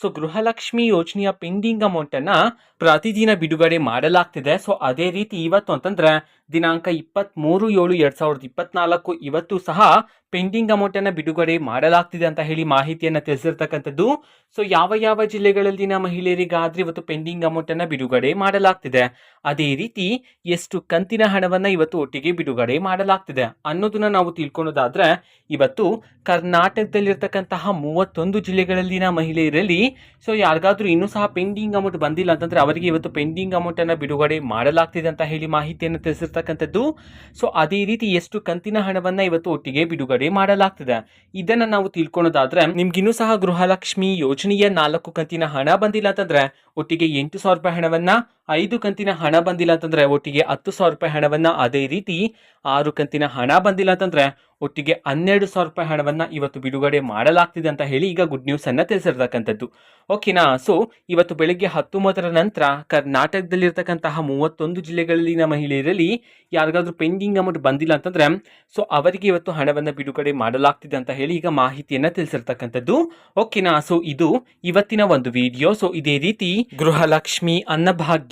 So Gruhalakshmi ಯೋಜನೆಯ pending amount ಅನ್ನ ಪ್ರತಿದಿನ ಬಿಡುಗಡೆ ಮಾಡಲಾಗ್ತಿದೆ. ಸೊ ಅದೇ ರೀತಿ ಇವತ್ತು ಅಂತಂದ್ರೆ ದಿನಾಂಕ ಇಪ್ಪತ್ತ್ ಮೂರು ಏಳು ಎರಡ್ ಸಾವಿರದ ಇಪ್ಪತ್ನಾಲ್ಕು, ಇವತ್ತು ಸಹ ಪೆಂಡಿಂಗ್ ಅಮೌಂಟ್ ಅನ್ನ ಬಿಡುಗಡೆ ಮಾಡಲಾಗ್ತಿದೆ ಅಂತ ಹೇಳಿ ಮಾಹಿತಿಯನ್ನು ತಿಳಿಸಿರ್ತಕ್ಕಂಥದ್ದು. ಸೊ ಯಾವ ಯಾವ ಜಿಲ್ಲೆಗಳಲ್ಲಿನ ಮಹಿಳೆಯರಿಗಾದರೆ ಇವತ್ತು ಪೆಂಡಿಂಗ್ ಅಮೌಂಟ್ ಅನ್ನ ಬಿಡುಗಡೆ ಮಾಡಲಾಗ್ತಿದೆ. ಅದೇ ರೀತಿ ಎಷ್ಟು ಕಂತಿನ ಹಣವನ್ನು ಇವತ್ತು ಒಟ್ಟಿಗೆ ಬಿಡುಗಡೆ ಮಾಡಲಾಗ್ತಿದೆ ಅನ್ನೋದನ್ನ ನಾವು ತಿಳ್ಕೊಳ್ಳೋದಾದ್ರೆ, ಇವತ್ತು ಕರ್ನಾಟಕದಲ್ಲಿರ್ತಕ್ಕಂತಹ ಮೂವತ್ತೊಂದು ಜಿಲ್ಲೆಗಳಲ್ಲಿನ ಮಹಿಳೆಯರಲ್ಲಿ ಸೊ ಯಾರಿಗಾದರೂ ಇನ್ನೂ ಸಹ ಪೆಂಡಿಂಗ್ ಅಮೌಂಟ್ ಬಂದಿಲ್ಲ ಅಂತಂದ್ರೆ ಅವರಿಗೆ ಇವತ್ತು ಪೆಂಡಿಂಗ್ ಅಮೌಂಟ್ ಅನ್ನ ಬಿಡುಗಡೆ ಮಾಡಲಾಗ್ತಿದೆ ಅಂತ ಹೇಳಿ ಮಾಹಿತಿಯನ್ನು ತಿಳಿಸಿರ್ತಕ್ಕಂಥದ್ದು. ಸೊ ಅದೇ ರೀತಿ ಎಷ್ಟು ಕಂತಿನ ಹಣವನ್ನು ಇವತ್ತು ಒಟ್ಟಿಗೆ ಬಿಡುಗಡೆ ಮಾಡಲಾಗ್ತಿದೆ. ಇದನ್ನ ನಾವು ತಿಳ್ಕೊಳ್ಳೋದಾದ್ರೆ ನಿಮ್ಗಿನ್ನೂ ಸಹ ಗೃಹಲಕ್ಷ್ಮಿ ಯೋಜನೆಯ ನಾಲ್ಕು ಕಂತಿನ ಹಣ ಬಂದಿಲ್ಲ ಅಂತಂದ್ರೆ, ಒಟ್ಟಿಗೆ ಎಂಟು ಸಾವಿರ ರೂಪಾಯಿ ಹಣವನ್ನ ಐದು ಕಂತಿನ ಹಣ ಬಂದಿಲ್ಲ ಅಂತಂದ್ರೆ ಒಟ್ಟಿಗೆ ಹತ್ತು ಸಾವಿರ ರೂಪಾಯಿ ಹಣವನ್ನ ಅದೇ ರೀತಿ ಆರು ಕಂತಿನ ಹಣ ಬಂದಿಲ್ಲ ಅಂತಂದ್ರೆ ಒಟ್ಟಿಗೆ ಹನ್ನೆರಡು ಸಾವಿರ ರೂಪಾಯಿ ಹಣವನ್ನ ಇವತ್ತು ಬಿಡುಗಡೆ ಮಾಡಲಾಗ್ತಿದೆ ಅಂತ ಹೇಳಿ ಈಗ ಗುಡ್ ನ್ಯೂಸನ್ನು ತಿಳಿಸಿರ್ತಕ್ಕಂಥದ್ದು. ಓಕೆನಾ ಸೊ ಇವತ್ತು ಬೆಳಗ್ಗೆ ಹತ್ತು ಮೂವತ್ತರ ನಂತರ ಕರ್ನಾಟಕದಲ್ಲಿರ್ತಕ್ಕಂತಹ ಮೂವತ್ತೊಂದು ಜಿಲ್ಲೆಗಳಲ್ಲಿನ ಮಹಿಳೆಯರಲ್ಲಿ ಯಾರಿಗಾದ್ರೂ ಪೆಂಡಿಂಗ್ ಅಮೌಂಟ್ ಬಂದಿಲ್ಲ ಅಂತಂದ್ರೆ ಸೊ ಅವರಿಗೆ ಇವತ್ತು ಹಣವನ್ನು ಬಿಡುಗಡೆ ಮಾಡಲಾಗ್ತಿದೆ ಅಂತ ಹೇಳಿ ಈಗ ಮಾಹಿತಿಯನ್ನು ತಿಳಿಸಿರ್ತಕ್ಕಂಥದ್ದು. ಓಕೆನಾ ಸೊ ಇದು ಇವತ್ತಿನ ಒಂದು ವಿಡಿಯೋ ಸೊ ಇದೇ ರೀತಿ Gruhalakshmi Annabhagya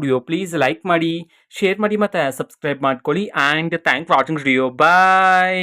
video please like ಮಾಡಿ ಶೇರ್ ಮಾಡಿ ಮತ್ತೆ ಸಬ್ಸ್ಕ್ರೈಬ್ ಮಾಡ್ಕೊಳ್ಳಿ. And thank for watching video bye